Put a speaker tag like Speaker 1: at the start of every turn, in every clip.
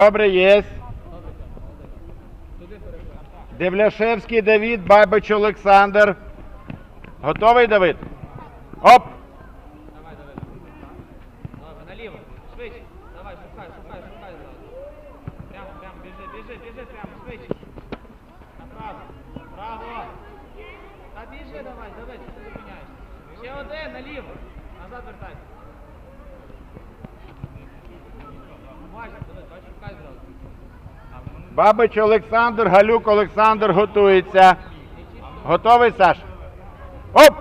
Speaker 1: Добре, є. Девляшевський Давід, Бабич Олександр. Готовий, Давид? Оп!
Speaker 2: Давай, давай. Давай, наліво. Швидше. Давай, шукай, шукай, шукай. Прямо, прямо, біжи, біжи, біжи, прямо, швидше. Направо. Право. Та біжи, давай, давай, ти зупиняєшся. Ще один, наліво. Назад вертайся. Бачиш, давай, бачиш, шукай.
Speaker 1: Бабич Олександр, Галюк Олександр готується. Готовий, Саш? Оп!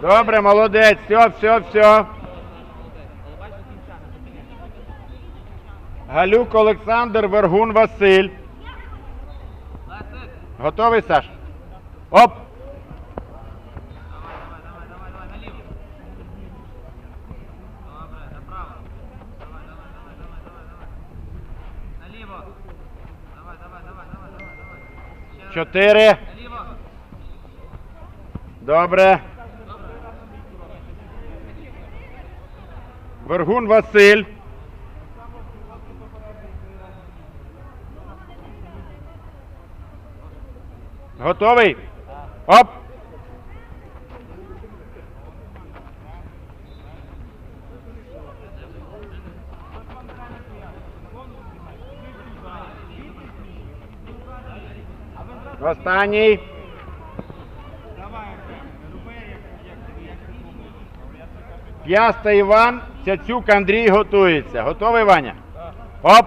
Speaker 1: Добре, молодець. Все, все, все. Галюк Олександр, Вергун Василь. Готовий, Саш? Оп!
Speaker 2: Давай, давай, давай, давай, давай, наліво. Добре, направо. Давай, давай, давай, давай, давай, давай. Наліво. Давай, давай, давай, давай, давай, давай. Ще раз.
Speaker 1: Чотири.
Speaker 2: Наліво.
Speaker 1: Добре. Вергун Василь. Готовий? Оп! Останній. П'яста Іван, Цяцюк Андрій готується. Готовий, Ваня? Оп!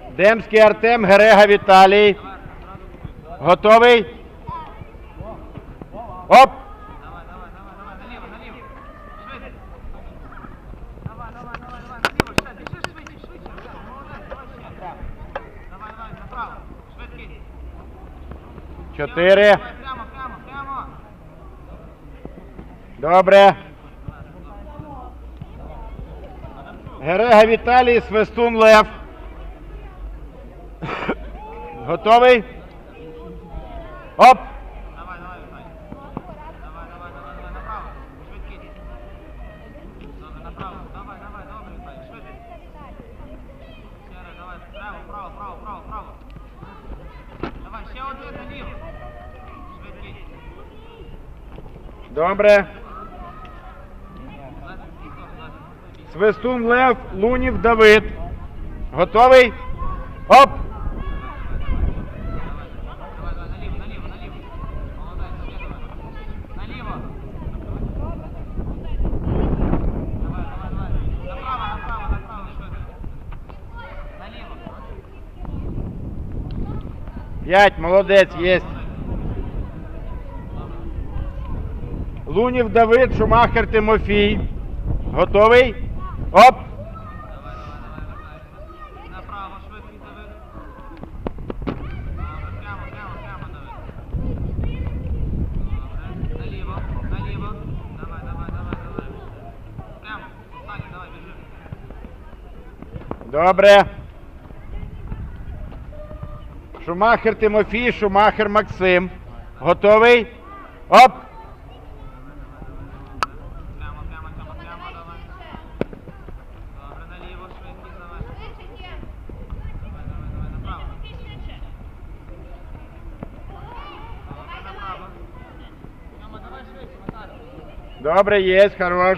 Speaker 2: давай ще. Давай, давай, направо. Швидкість.
Speaker 1: Чотири. Добре. Герега Віталій, Свистун Лев. Готовий? Оп!
Speaker 2: Давай, давай, Віталій. Давай, давай, давай, давай, направо. Добре, направо. Давай, давай, добре, Віталій. Ще давай, право, право, право, право, право. Давай, ще один наліво. Швидкість.
Speaker 1: Добре. Свистун Лев, Лунів Давид. Готовий? Оп!
Speaker 2: Давай, давай, наліво, наліво, наліво. Молодець, ще давай. Наліво. Давай, давай, давай. Направо, направо, направо, швидко. Наліво.
Speaker 1: П'ять, молодець, єсть. Лунів Давид, Шумахер Тимофій. Готовий? Оп!
Speaker 2: Направо, швидкість, Давид. Прямо, прямо, прямо, Давид. Наліво, наліво. Давай, давай, давай, давай. Прямо, останній, давай, біжи.
Speaker 1: Добре. Шумахер Тимофій, Шумахер Максим. Готовий? Оп! Добре, єсть, хорош.